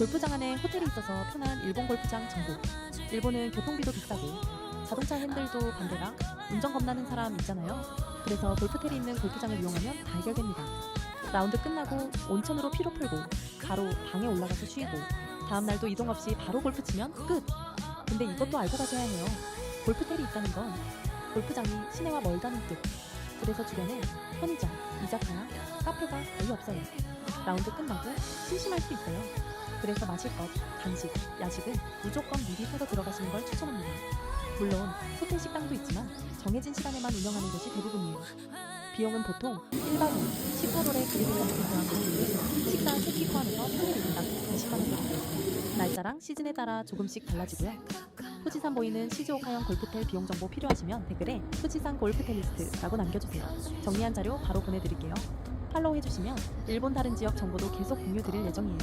골프장 안에 호텔이 있어서 편한 일본 골프장 정보. 일본은 교통비도 비싸고 자동차 핸들도 반대라 운전 겁나는 사람 있잖아요. 그래서 골프텔이 있는 골프장을 이용하면 다 해결됩니다. 라운드 끝나고 온천으로 피로 풀고 바로 방에 올라가서 쉬고 다음 날도 이동 없이 바로 골프 치면 끝. 근데 이것도 알고 가셔야 해요. 골프텔이 있다는 건 골프장이 시내와 멀다는 뜻. 그래서 주변에 편의점, 이자카야, 카페가 거의 없어요. 라운드 끝나고 심심할 수 있어요. 그래서 마실 것, 간식, 야식은 무조건 미리 사서 들어가시는 걸 추천합니다. 물론 호텔 식당도 있지만 정해진 시간에만 운영하는 것이 대부분이에요. 비용은 보통 1박 2일 18월에 그리드까지 근무한 분들은 식당 3끼 포함해서 평일 1인당 20만 원 정도. 날짜랑 시즌에 따라 조금씩 달라지고요. 후지산 보이는 시즈오카형 골프텔 비용 정보 필요하시면 댓글에 후지산 골프텔 리스트라고 남겨주세요. 정리한 자료 바로 보내드릴게요. 팔로우 해주시면 일본 다른 지역 정보도 계속 공유 드릴 예정이에요.